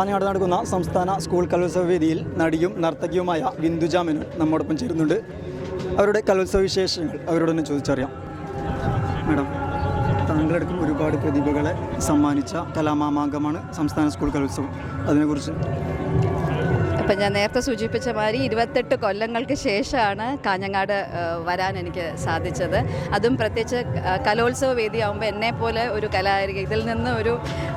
കാഞ്ഞങ്ങാട് നടക്കുന്ന സംസ്ഥാന സ്കൂൾ കലോത്സവ വേദിയിൽ നടിയും നർത്തകിയുമായ ബിന്ദുജ മേനോൻ നമ്മോടൊപ്പം ചേരുന്നുണ്ട്. അവരുടെ കലോത്സവ വിശേഷങ്ങൾ അവരോടൊന്ന് ചോദിച്ചറിയാം. മാഡം താങ്കളടക്കം ഒരുപാട് പ്രതിഭകളെ സമ്മാനിച്ച കലാമാമാങ്കമാണ് സംസ്ഥാന സ്കൂൾ കലോത്സവം. അതിനെക്കുറിച്ച് ഇപ്പം ഞാൻ നേരത്തെ സൂചിപ്പിച്ച മാതിരി ഇരുപത്തെട്ട് കൊല്ലങ്ങൾക്ക് ശേഷമാണ് കാഞ്ഞങ്ങാട് വരാൻ എനിക്ക് സാധിച്ചത്. അതും പ്രത്യേകിച്ച് കലോത്സവ വേദിയാകുമ്പോൾ എന്നെപ്പോലെ ഒരു കലാകാരി ഇതിൽ നിന്ന് ഒരു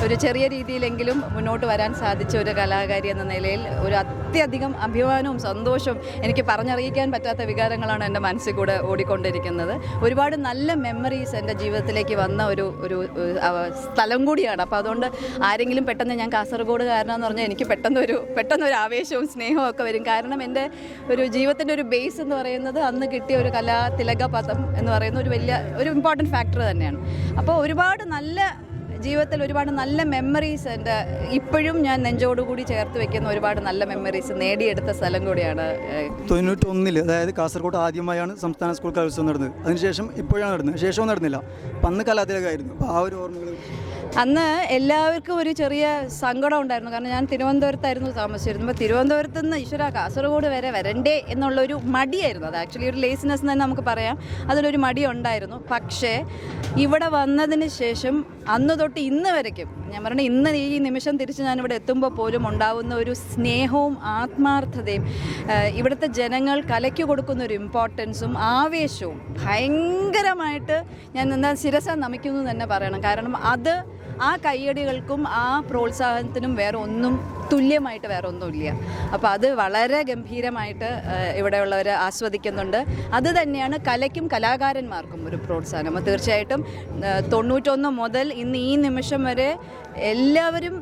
ഒരു ചെറിയ രീതിയിലെങ്കിലും മുന്നോട്ട് വരാൻ സാധിച്ച ഒരു കലാകാരി എന്ന നിലയിൽ ഒരു അത്യധികം അഭിമാനവും സന്തോഷവും എനിക്ക് പറഞ്ഞറിയിക്കാൻ പറ്റാത്ത വികാരങ്ങളാണ് എന്റെ മനസ്സിൽ കൂടെ ഓടിക്കൊണ്ടിരിക്കുന്നത്. ഒരുപാട് നല്ല മെമ്മറീസ് എന്റെ ജീവിതത്തിലേക്ക് വന്ന ഒരു ഒരു സ്ഥലം കൂടിയാണ്. അപ്പോൾ അതുകൊണ്ട് ആരെങ്കിലും പെട്ടെന്ന് ഞാൻ കാസർഗോഡ് കാരണമെന്ന് പറഞ്ഞാൽ എനിക്ക് പെട്ടെന്നൊരു പെട്ടെന്നൊരു ആവേശവും സ്നേഹവും ഒക്കെ വരും. കാരണം എന്റെ ഒരു ജീവിതത്തിന്റെ ഒരു ബേസ് എന്ന് പറയുന്നത് അന്ന് കിട്ടിയ ഒരു കലാ തിലക പദം എന്ന് പറയുന്ന ഒരു വലിയ ഒരു ഇമ്പോർട്ടന്റ് ഫാക്ടർ തന്നെയാണ്. അപ്പോൾ ഒരുപാട് നല്ല ജീവിതത്തിൽ ഒരുപാട് നല്ല മെമ്മറീസ് എന്റെ ഇപ്പോഴും ഞാൻ നെഞ്ചോടുകൂടി ചേർത്ത് വെക്കുന്ന ഒരുപാട് നല്ല മെമ്മറീസ് നേടിയെടുത്ത സ്ഥലം കൂടിയാണ് തൊണ്ണൂറ്റൊന്നിൽ അതായത് കാസർഗോഡ് ആദ്യമായാണ് സംസ്ഥാന സ്കൂൾ കലോത്സവം നടന്നത്. അതിനുശേഷം ഇപ്പോഴാണ് നടന്നത്. ശേഷവും നടന്നില്ല. അന്ന് കലാതിലകായിരുന്നു. അപ്പോൾ ആ ഒരു ഓർമ്മകൾ അന്ന് എല്ലാവർക്കും ഒരു ചെറിയ സങ്കടം ഉണ്ടായിരുന്നു. കാരണം ഞാൻ തിരുവനന്തപുരത്തായിരുന്നു താമസിച്ചിരുന്നത്. അപ്പോൾ തിരുവനന്തപുരത്ത് നിന്ന് ഈശ്വര കാസർഗോഡ് വരെ വരണ്ടേ എന്നുള്ളൊരു മടിയായിരുന്നു. അത് ആക്ച്വലി ഒരു ലേസിനെസ് തന്നെ നമുക്ക് പറയാം. അതിലൊരു മടി ഉണ്ടായിരുന്നു. പക്ഷേ ഇവിടെ വന്നതിന് ശേഷം അന്ന് തൊട്ട് ഇന്ന് വരയ്ക്കും. ഞാൻ പറഞ്ഞ ഇന്ന് ഈ നിമിഷം തിരിച്ച് ഞാനിവിടെ എത്തുമ്പോൾ പോലും ഉണ്ടാവുന്ന ഒരു സ്നേഹവും ആത്മാർത്ഥതയും ഇവിടുത്തെ ജനങ്ങൾ കലയ്ക്ക് കൊടുക്കുന്ന ഒരു ഇമ്പോർട്ടൻസും ആവേശവും ഭയങ്കരമായിട്ട് ഞാൻ എന്താ ശിരസ നമിക്കുന്നു തന്നെ പറയണം. കാരണം അത് ആ കയ്യടികൾക്കും ആ പ്രോത്സാഹനത്തിനും വേറെ ഒന്നും തുല്യമായിട്ട് വേറെ ഒന്നുമില്ല. അപ്പോൾ അത് വളരെ ഗംഭീരമായിട്ട് ഇവിടെയുള്ളവർ ആസ്വദിക്കുന്നുണ്ട്. അത് തന്നെയാണ് കലയ്ക്കും കലാകാരന്മാർക്കും ഒരു പ്രോത്സാഹനം. തീർച്ചയായിട്ടും തൊണ്ണൂറ്റൊന്ന് മുതൽ ഇന്ന് ഈ നിമിഷം വരെ എല്ലാവരും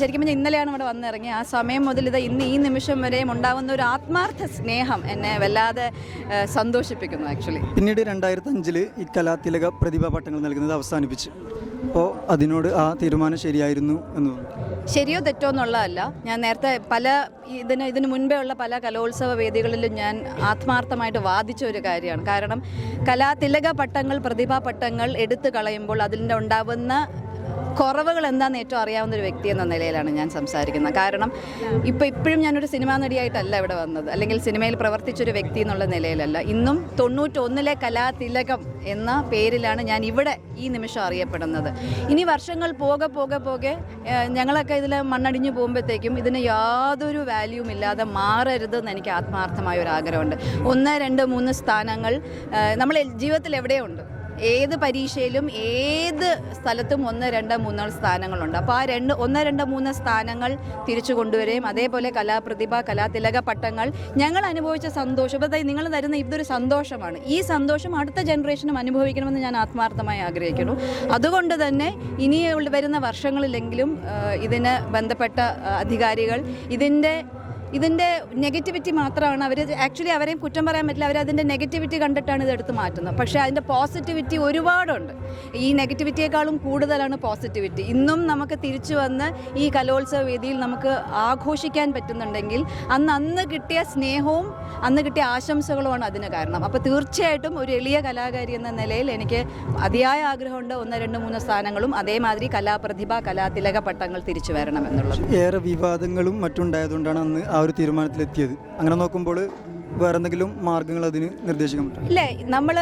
ശരിക്കും പറഞ്ഞാൽ ഇന്നലെയാണ് ഇവിടെ വന്നിറങ്ങി ആ സമയം മുതൽ ഇത് ഇന്ന് ഈ നിമിഷം വരെയും ഉണ്ടാകുന്ന ഒരു ആത്മാർത്ഥ സ്നേഹം എന്നെ വല്ലാതെ സന്തോഷിപ്പിക്കുന്നു ആക്ച്വലി. പിന്നീട് രണ്ടായിരത്തി അഞ്ചിൽ ഈ കലാതിലക പ്രതിഭാ പട്ടങ്ങൾ നൽകുന്നത് അവസാനിപ്പിച്ചു. അപ്പോൾ അതിനോട് ആ തീരുമാനം ശരിയായിരുന്നു എന്ന് ശരിയോ തെറ്റോ എന്നുള്ളതല്ല. ഞാൻ നേരത്തെ പല ഇതിന് ഇതിന് മുൻപേ ഉള്ള പല കലോത്സവ വേദികളിലും ഞാൻ ആത്മാർത്ഥമായിട്ട് വാദിച്ച ഒരു കാര്യമാണ്. കാരണം കലാതിലക പട്ടങ്ങൾ പ്രതിഭാ പട്ടങ്ങൾ എടുത്തു കളയുമ്പോൾ അതിന്റെ ഉണ്ടാവുന്ന കുറവുകൾ എന്താണെന്ന് ഏറ്റവും അറിയാവുന്ന ഒരു വ്യക്തി എന്ന നിലയിലാണ് ഞാൻ സംസാരിക്കുന്നത്. കാരണം ഇപ്പോൾ ഇപ്പോഴും ഞാനൊരു സിനിമാ നടിയായിട്ടല്ല ഇവിടെ വന്നത്. അല്ലെങ്കിൽ സിനിമയിൽ പ്രവർത്തിച്ചൊരു വ്യക്തി എന്നുള്ള നിലയിലല്ല. ഇന്നും തൊണ്ണൂറ്റൊന്നിലെ കലാതിലകം എന്ന പേരിലാണ് ഞാൻ ഇവിടെ ഈ നിമിഷം അറിയപ്പെടുന്നത്. ഇനി വർഷങ്ങൾ പോകെ പോകെ പോകെ ഞങ്ങളൊക്കെ ഇതിൽ മണ്ണടിഞ്ഞു പോകുമ്പോഴത്തേക്കും ഇതിന് യാതൊരു വാല്യൂവും ഇല്ലാതെ മാറരുതെന്ന് എനിക്ക് ആത്മാർത്ഥമായ ഒരു ആഗ്രഹമുണ്ട്. ഒന്ന് രണ്ട് മൂന്ന് സ്ഥാനങ്ങൾ നമ്മൾ ജീവിതത്തിൽ എവിടെയുണ്ട്? ഏത് പരീക്ഷയിലും ഏത് സ്ഥലത്തും ഒന്ന് രണ്ട് മൂന്ന് സ്ഥാനങ്ങളുണ്ട്. അപ്പോൾ ആ രണ്ട് ഒന്ന് രണ്ട് മൂന്ന് സ്ഥാനങ്ങൾ തിരിച്ചു കൊണ്ടുവരികയും അതേപോലെ കലാപ്രതിഭ കലാതിലക പട്ടങ്ങൾ ഞങ്ങൾ അനുഭവിച്ച സന്തോഷം. ഇപ്പോൾ നിങ്ങൾ തരുന്ന ഇതൊരു സന്തോഷമാണ്. ഈ സന്തോഷം അടുത്ത ജനറേഷനും അനുഭവിക്കണമെന്ന് ഞാൻ ആത്മാർത്ഥമായി ആഗ്രഹിക്കുന്നു. അതുകൊണ്ട് തന്നെ ഇനി വരുന്ന വർഷങ്ങളിലെങ്കിലും ഇതിന് ബന്ധപ്പെട്ട അധികാരികൾ ഇതിന്റെ ഇതിന്റെ നെഗറ്റിവിറ്റി മാത്രമാണ്. അവർ ആക്ച്വലി അവരെയും കുറ്റം പറയാൻ പറ്റില്ല. അവർ അതിന്റെ നെഗറ്റിവിറ്റി കണ്ടിട്ടാണ് ഇത് എടുത്ത് മാറ്റുന്നത്. പക്ഷേ അതിന്റെ പോസിറ്റിവിറ്റി ഒരുപാടുണ്ട്. ഈ നെഗറ്റിവിറ്റിയേക്കാളും കൂടുതലാണ് പോസിറ്റിവിറ്റി ഇന്നും നമുക്ക് തിരിച്ചു വന്ന് ഈ കലോത്സവ വേദിയിൽ നമുക്ക് ആഘോഷിക്കാൻ പറ്റുന്നുണ്ടെങ്കിൽ അന്ന് അന്ന് കിട്ടിയ സ്നേഹവും അന്ന് കിട്ടിയ ആശംസകളുമാണ് അതിന് കാരണം. അപ്പോൾ തീർച്ചയായിട്ടും ഒരു എളിയ കലാകാരി എന്ന നിലയിൽ എനിക്ക് അതിയായ ആഗ്രഹമുണ്ട്. ഒന്ന് രണ്ട് മൂന്ന് സ്ഥാനങ്ങളും അതേമാതിരി കലാപ്രതിഭ കലാതിലക പട്ടങ്ങൾ തിരിച്ചു വരണമെന്നുള്ളത്. ഏറെ വിവാദങ്ങളും മറ്റുണ്ടായതുകൊണ്ടാണ് അന്ന് ഒരു തീരുമാനത്തിലെത്തിയത്. അങ്ങനെ നോക്കുമ്പോൾ വേറെ എന്തെങ്കിലും മാർഗങ്ങൾ അതിന് നിർദ്ദേശിക്കാൻ പറ്റും ഇല്ലേ നമ്മൾ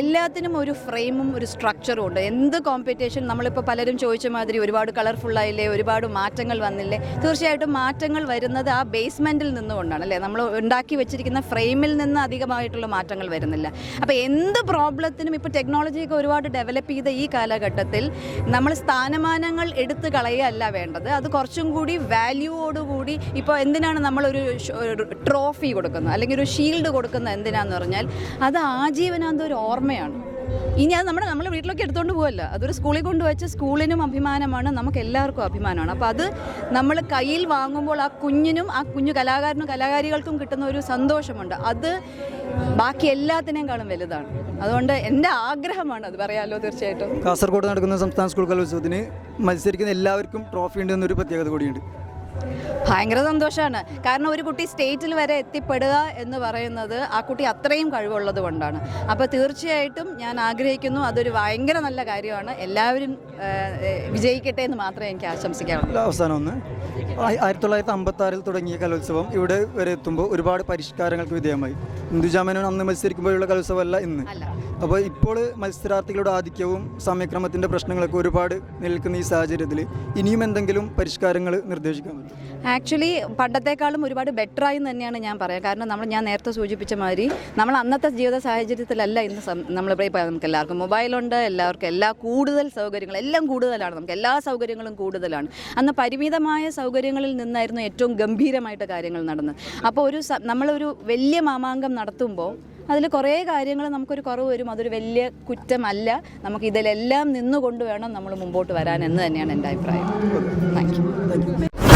എല്ലാത്തിനും ഒരു ഫ്രെയിമും ഒരു സ്ട്രക്ചറും ഉണ്ട്. എന്ത് കോമ്പറ്റീഷൻ നമ്മളിപ്പോൾ പലരും ചോദിച്ച മാതിരി ഒരുപാട് കളർഫുള്ളായില്ലേ ഒരുപാട് മാറ്റങ്ങൾ വന്നില്ലേ? തീർച്ചയായിട്ടും മാറ്റങ്ങൾ വരുന്നത് ആ ബേസ്മെന്റിൽ നിന്നുകൊണ്ടാണ് അല്ലേ? നമ്മൾ ഉണ്ടാക്കി വെച്ചിരിക്കുന്ന ഫ്രെയിമിൽ നിന്ന് അധികമായിട്ടുള്ള മാറ്റങ്ങൾ വരുന്നില്ല. അപ്പോൾ എന്ത് പ്രോബ്ലത്തിനും ഇപ്പോൾ ടെക്നോളജിയൊക്കെ ഒരുപാട് ഡെവലപ്പ് ചെയ്ത ഈ കാലഘട്ടത്തിൽ നമ്മൾ സ്ഥാനമാനങ്ങൾ എടുത്ത് കളയുകയല്ല വേണ്ടത്. അത് കുറച്ചും കൂടി വാല്യൂവോടുകൂടി ഇപ്പോൾ എന്തിനാണ് നമ്മളൊരു ട്രോഫി കൊടുക്കുന്നത്? അല്ലെങ്കിൽ ഒരു ഷീൽഡ് കൊടുക്കുന്നത് എന്തിനാന്ന് പറഞ്ഞാൽ അത് ആജീവനാന്ത ഒരു ഓർമ്മയാണ്. ഇനി അത് നമ്മുടെ നമ്മൾ വീട്ടിലൊക്കെ എടുത്തുകൊണ്ട് പോകല്ല അതൊരു സ്കൂളിൽ കൊണ്ടുവച്ച സ്കൂളിനും അഭിമാനമാണ് നമുക്ക് എല്ലാവർക്കും അഭിമാനമാണ്. അപ്പോൾ അത് നമ്മൾ കയ്യിൽ വാങ്ങുമ്പോൾ ആ കുഞ്ഞിനും ആ കുഞ്ഞു കലാകാരനും കലാകാരികൾക്കും കിട്ടുന്ന ഒരു സന്തോഷമുണ്ട്. അത് ബാക്കി എല്ലാത്തിനേക്കാളും വലുതാണ്. അതുകൊണ്ട് എന്റെ ആഗ്രഹമാണ് അത് പറയാമല്ലോ തീർച്ചയായിട്ടും. കാസർഗോഡ് നടക്കുന്ന സംസ്ഥാന സ്കൂൾ കലോത്സവത്തിന് മത്സരിക്കുന്ന എല്ലാവർക്കും ട്രോഫി ഉണ്ട് എന്നൊരു പ്രത്യേകത കൂടിയുണ്ട്. ഭയങ്കര സന്തോഷമാണ് കാരണം ഒരു കുട്ടി സ്റ്റേറ്റിൽ വരെ എത്തിപ്പെടുക എന്ന് പറയുന്നത് ആ കുട്ടി അത്രയും കഴിവുള്ളത് കൊണ്ടാണ്. അപ്പോൾ തീർച്ചയായിട്ടും ഞാൻ ആഗ്രഹിക്കുന്നു. അതൊരു ഭയങ്കര നല്ല കാര്യമാണ്. എല്ലാവരും വിജയിക്കട്ടെ എന്ന് മാത്രമേ എനിക്ക് ആശംസിക്കാറുള്ളൂ അവസാനം ഒന്ന്. ആയി- ആയിരത്തി തൊള്ളായിരത്തി അമ്പത്തി ആറിൽ തുടങ്ങിയ കലോത്സവം ഇവിടെ വരെ എത്തുമ്പോൾ ഒരുപാട് പരിഷ്കാരങ്ങൾക്ക് വിധേയമായി. ഇന്ദുജാമേനോൻ അന്ന് മത്സരിക്കുമ്പോഴുള്ള കലോത്സവമല്ല ഇന്ന്. അപ്പോൾ ഇപ്പോൾ മത്സരാർത്ഥികളുടെ ആധിക്യവും സമയക്രമത്തിന്റെ പ്രശ്നങ്ങളൊക്കെ ഒരുപാട് നിൽക്കുന്ന ഈ സാഹചര്യത്തിൽ ഇനിയും എന്തെങ്കിലും പരിഷ്കാരങ്ങൾ നിർദ്ദേശിക്കാൻ പറ്റും ആക്ച്വലി പണ്ടത്തെക്കാളും ഒരുപാട് ബെറ്റർ ആയി തന്നെയാണ് ഞാൻ പറയാം. കാരണം നമ്മൾ ഞാൻ നേരത്തെ സൂചിപ്പിച്ച മാതിരി നമ്മൾ അന്നത്തെ ജീവിത സാഹചര്യത്തിലല്ല ഇന്ന് നമ്മളിപ്പോൾ ഇപ്പോൾ നമുക്ക് എല്ലാവർക്കും മൊബൈലുണ്ട് എല്ലാവർക്കും എല്ലാ കൂടുതൽ സൗകര്യങ്ങൾ എല്ലാം കൂടുതലാണ്. നമുക്ക് എല്ലാ സൗകര്യങ്ങളും കൂടുതലാണ്. അന്ന് പരിമിതമായ സൗകര്യങ്ങളിൽ നിന്നായിരുന്നു ഏറ്റവും ഗംഭീരമായിട്ട് കാര്യങ്ങൾ നടന്നത്. അപ്പോൾ ഒരു നമ്മളൊരു വലിയ മാമാങ്കം നടത്തുമ്പോൾ അതിൽ കുറേ കാര്യങ്ങൾ നമുക്കൊരു കുറവ് വരും. അതൊരു വലിയ കുറ്റമല്ല. നമുക്ക് ഇതിലെല്ലാം നിന്നുകൊണ്ട് വേണം നമ്മൾ മുമ്പോട്ട് വരാൻ എന്ന് തന്നെയാണ് എന്റെ അഭിപ്രായം. Thank you